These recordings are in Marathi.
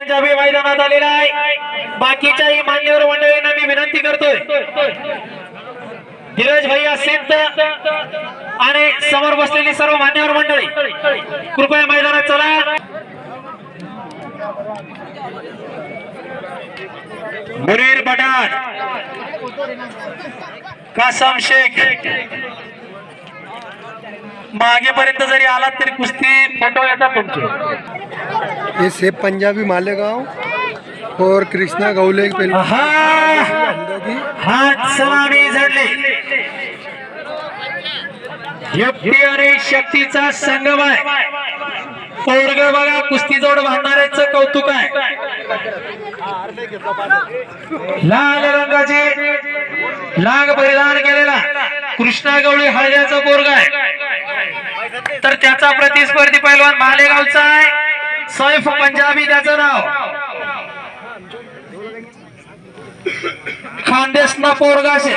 मैदानात आलेला आहे. बाकीच्याही मान्यवर मंडळींना मी विनंती करतोय. धीरज भैया सिद्ध आणि समोर बसलेली सर्व मान्यवर मंडळी कृपया मैदानात चला. मुनीर पठाण कासम शेख मागेपर्यंत जरी आलात तरी कुस्ती फोटो येतात तुमचे. ये सेब पंजाबी मालेगांव और कृष्णा हा हात सलामी झडले युक्ती आणि शक्तीचा संगम आहे. पोरग बघा कुस्ती जोड बांधणाऱ्याच कौतुक आहे. लाल रंगाचे लाग परिधान केलेला कृष्णा गवळी हळद्याचा पोरग आहे. त्याचा प्रतिस्पर्धी पैलवान मालेगावचा आहे. सैफ पंजाबी त्याचं नाव. खानदेशना पोरगाशे.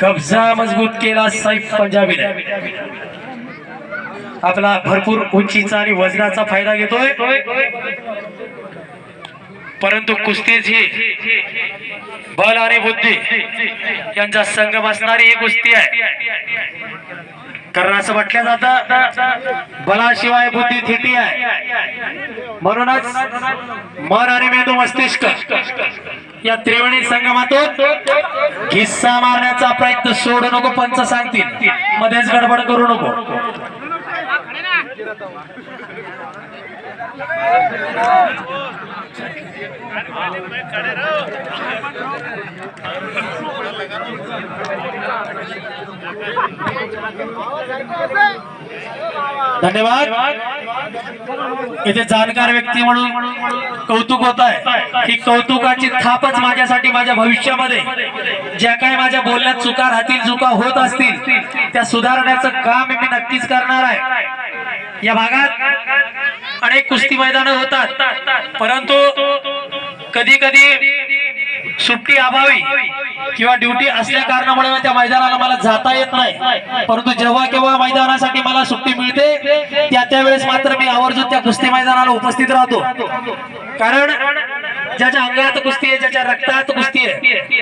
कब्जा मजबूत केला सैफ पंजाबीने. आपला भरपूर उंचीचा आणि वजनाचा फायदा घेतोय. परंतु कुस्तीची बल आणि बुद्धी यांचा संगम असणारी ही कुस्ती आहे. कारण असं म्हटलं जातं बलाशिवाय बुद्धी थिटी आहे. म्हणूनच मन आणि मेंदू मस्तिष्क या त्रिवेणी संगमातून किस्सा मारण्याचा प्रयत्न सोडू नको पंच सांगतील. मध्येच गडबड करू नको. धन्यवाद. इथे जाणकार व्यक्ती म्हणून कौतुक होत आहे ही कौतुकाची थापच माझ्यासाठी माझ्या भविष्यामध्ये ज्या काही माझ्या बोलण्यात चुका राहतील चुका होत असतील त्या सुधारण्याचं काम मी नक्कीच करणार आहे. या भागात अनेक कुस्ती मैदान होतात परंतु कधी कधी सुट्टी अभावी किंवा ड्युटी असल्या कारणामुळे त्या मैदानाला मला जाता येत नाही. परंतु जेव्हा केव्हा मैदानासाठी मला सुट्टी मिळते त्या त्यावेळेस मात्र मी आवर्जून त्या कुस्ती मैदानाला उपस्थित राहतो. कारण ज्याच्या अंगात कुस्ती आहे ज्याच्या रक्तात कुस्ती आहे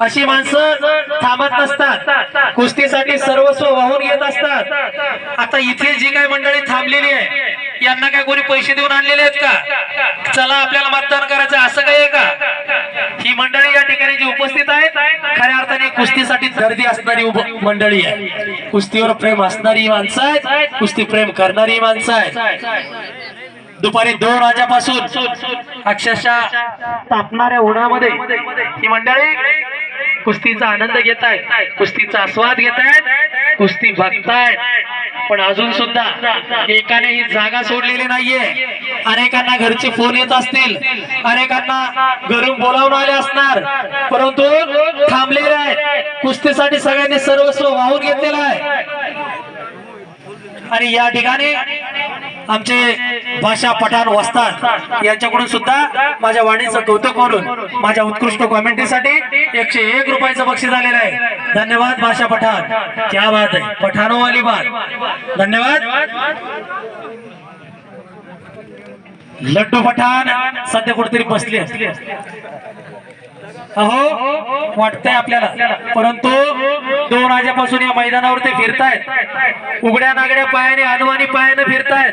अशी माणसं थांबत नसतात. कुस्तीसाठी सर्वस्व वाहून घेत असतात. आता इथे जी काही मंडळी थांबलेली आहे यांना काय कोणी पैसे देऊन आणलेले आहेत का? चला आपल्याला मतदान करायचं असं काही आहे का? ही मंडळी या ठिकाणी जी उपस्थित आहेत खऱ्या अर्थाने कुस्तीसाठी गर्दी असणारी मंडळी आहे. कुस्तीवर प्रेम असणारी माणसं आहेत कुस्ती प्रेम करणारी माणसं आहेत. दुपारी दोन वाजेपासून अक्षरशः तापणाऱ्या उन्हामध्ये ही मंडळी कुस्तीचा आनंद घेत आहेत कुस्तीचा आस्वाद घेत आहेत कुस्ती बघतायत. पण अजून सुद्धा एकाने ही जागा सोडलेली नाहीये. अनेकांना घरचे फोन येत असतील. अनेकांना घरून बोलावून आले असणार. परंतु थांबलेले आहेत. कुस्तीसाठी सगळ्यांनी सर्वस्व वाहून घेतलेलं आहे. आणि या ठिकाणी आमचे भाषा पठाण वस्ताद यांच्याकडून सुद्धा माझ्या वाणीचं कौतुक करून माझ्या उत्कृष्ट कॉमेंट्रीसाठी एकशे एक रुपयाचं बक्षीस आलेलं आहे. धन्यवाद भाषा पठाण. क्या बात आहे. पठाणो वाली बात. धन्यवाद. लड्डू पठाण सध्या कुठेतरी बसले अहो वाटतंय आपल्याला. परंतु दोन वाजेपासून या मैदानावर ते फिरतायत. उघड्या नागड्या पायाने अनुवानी पायाने फिरतायत.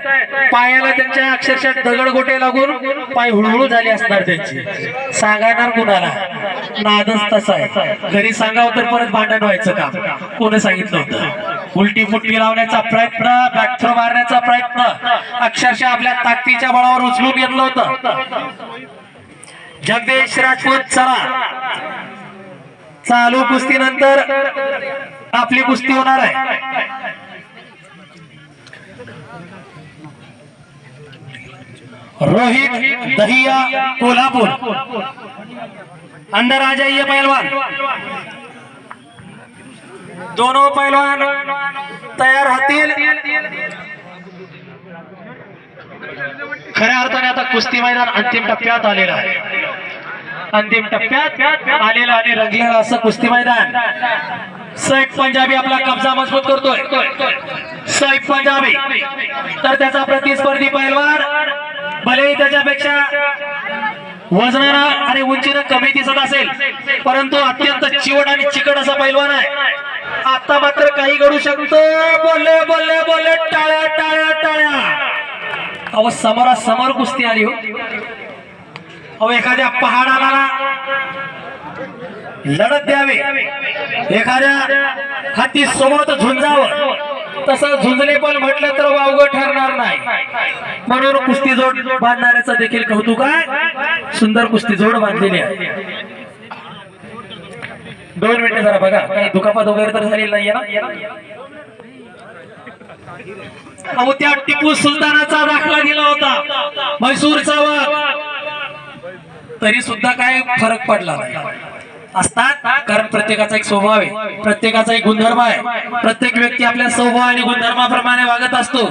पायाला त्यांच्या अक्षरशः दगड गोटे लागून पाय हुळहुळू झाले असणार त्यांची. सांगणार कुणाला? नादच तसा आहे. घरी सांगावं तर परत भांडण व्हायचं काम. कोणी सांगितलं होतं? उलटी फुटकी लावण्याचा प्रयत्न बॅकथ्रो मारण्याचा प्रयत्न. अक्षरशः आपल्या ताकदीच्या बळावर उचलून घेतलं होतं. जगदीश राजपूत चला. चालू कुस्ती नंतर आपली कुस्ती होणार आहे. रोहित दहिया कोल्हापूर. अंदर आ जाइए पहलवान दोनों पहलवान तयार होतील. खऱ्या अर्थाने आता कुस्ती मैदान अंतिम टप्प्यात आलेलं आहे. अंतिम टप्प्यात आलेला आणि रंगलेलं असं कुस्ती मैदान. सैफ पंजाबी आपला कब्जा मजबूत करतोय. सैफ पंजाबी. तर त्याचा प्रतिस्पर्धी पैलवान भलेही त्याच्यापेक्षा वजनानं आणि उंचीनं कमी दिसत असेल परंतु अत्यंत चिवट आणि चिकट असा पैलवान आहे. आता मात्र काही घडू शकतो. बोलले बोलले बोलले टाळ्या टाळ्या टाळ्या. अहो समोरासमोर कुस्ती आली हो. अहो एखाद्या पहाडाला लढत द्यावे. एखाद्या हाती सोबत झुंजावं. तसं झुंजले पण म्हटलं तर वावग ठरणार नाही. म्हणून कुस्ती जोड बांधणाऱ्याचं देखील कौतुक आहे. सुंदर कुस्ती जोड बांधलेली आहे. दोन मिनिटं जरा बघा. काही दुखापत वगैरे तर झालेली नाहीये ना? अहो त्या टिपू सुलतानाचा दाखला दिला होता. म्हैसूरचा वाघ तरी सुद्धा काय फरक पडला नाही. असतात कारण प्रत्येकाचा एक स्वभाव आहे. प्रत्येकाचा एक गुणधर्म आहे. प्रत्येक व्यक्ती आपल्या स्वभाव आणि गुणधर्माप्रमाणे वागत असतो.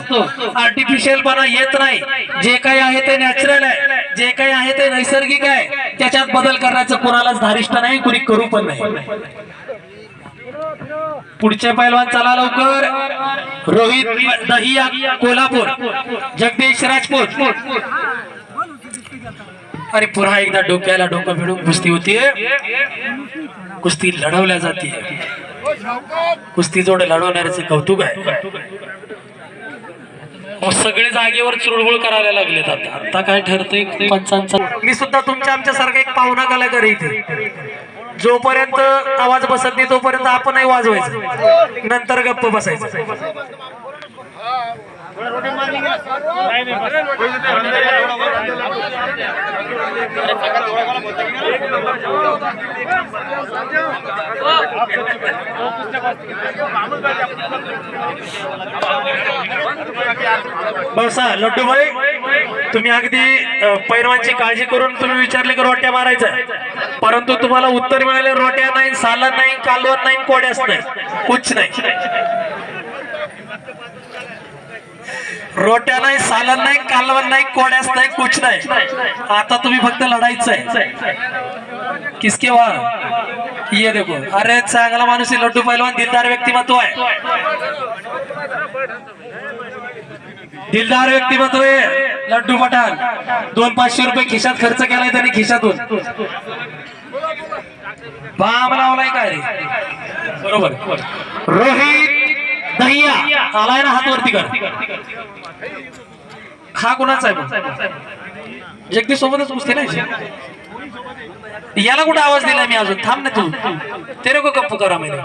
आर्टिफिशियलपणा येत नाही. जे काही आहे ते नॅचरल आहे. जे काही आहे ते नैसर्गिक आहे. त्याच्यात बदल करण्याचं कोणालाच धारिष्ट नाही कुणी करू पण नाही. पुढचे पैलवान चला लवकर. रोहित दहिया कोल्हापूर. जगदीश राजपूत. अरे पुन्हा एकदा डोक्याला डोकं भिडून कुस्ती होतीये. कुस्ती लढवल्या जाते कुस्ती जोड लढवणाऱ्याचे कौतुक आहे. अहो, सगळे जागेवर चुळबुळ करायला लागलेत आता. आता काय ठरतंय? पंचांचा मी सुद्धा तुमच्या आमच्या सारखा एक पाहुणा कलाकार इथे जोपर्यंत आवाज बसत नाही तोपर्यंत आपणही वाजवायचं. नंतर गप्प बसायचं. बसा लड्डू भाई तुम्ही अगदी पैरवांची पैलवानची काळजी करून तुम्ही विचारले की रोट्या मारायचं. परंतु तुम्हाला उत्तर मिळाले रोट्या नाही सालन नाही कालवण नाही कोड्याच नाही कुछ नाही. रोट्या नाही सालन नाही कालवण नाही कोड्यास नाही कुछ नाही. आता तुम्ही फक्त लढायचंय. आहे किसके वा ये देखो. अरे चांगला माणूस आहे लड्डू पैलवान दिलदार व्यक्तिमत्व आहे. दिलदार व्यक्तिमत्व आहे. लड्डू पठाण. दोन पाचशे रुपये खिशात खर्च केलाय त्यांनी खिशातून. बाम लावलाय काय रे? बरोबर. रोहित दहिया आलाय ना हात वरती कर. हा कुणाचा आहे मग? जगदीश सोबतच कुस्ती नाही याला कुठे आवाज दिला मी अजून? थांब ना तू. तेरे नको गप्प करा मैंने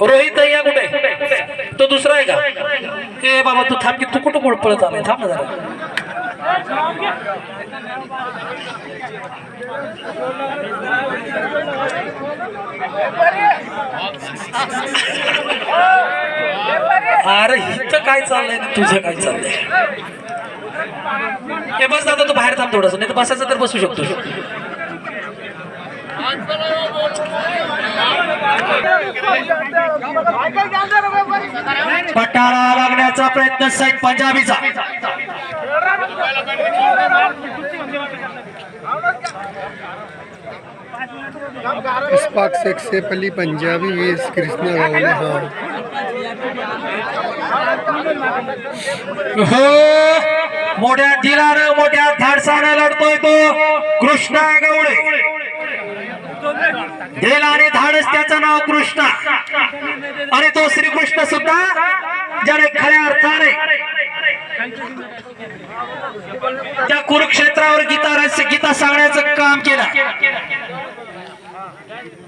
रोहित या कुठे? तो दुसरा आहे का? ए बाबा तू थांब की तू कुठं कुठं पळत आलाय? थांब ना जरा. अरे इथं काय चाललंय? तुझं काय चाललंय? हे बस आता तू बाहेर थांब थोडस नाही तर बसायचं तर बसू शकतो. पटाळा लागण्याचा प्रयत्न साहेब पंजाबीचा. इस्पाक शेख सेफ अली पंजाबी वीस कृष्णा गावले हाँ। हो! मोठ्या दिलानं मोठ्या धाडसानं लढतोय तो कृष्णा गवळे. दिल आणि धाडस त्याचं नाव कृष्णा. आणि तो श्रीकृष्ण सुद्धा ज्याने खऱ्या अर्थाने त्या कुरुक्षेत्रावर गीता रस गीता सांगण्याचं काम केलं.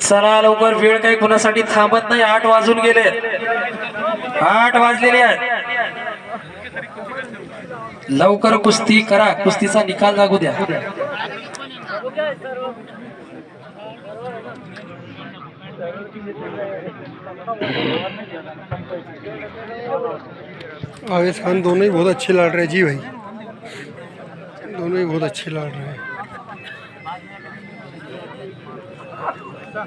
चला लवकर वेळ काही कुणासाठी थांबत नाही. आठ वाजून गेले. आठ वाजलेले आहेत. लवकर कुस्ती करा. कुस्तीचा निकाल लागू द्या. आवेश खान दोनों ही बहुत अच्छे लड़ रहे जी भाई। दोनों ही बहुत अच्छे लड़ रहे हैं। दो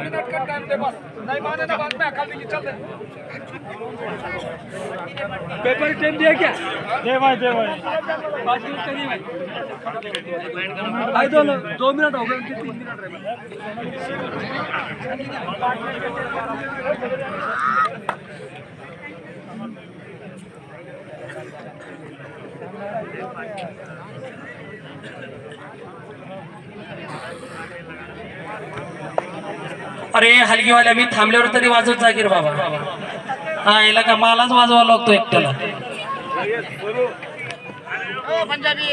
मिनट का टाइम दे बस नहीं माने ना बाद में अकल चल रहे पेपर टेम दिया क्या? दे भाई दे भाई। पाँच मिनट का नहीं भाई आई दो दो मिनट हो गए उनके तीन मिनट रहे अरे हलगीवाल्या मी थांबल्यावर तरी वाजवत जा की रे बाबा. आईला का मलाच वाजवा लागतो एकट्याला. पंजाबी.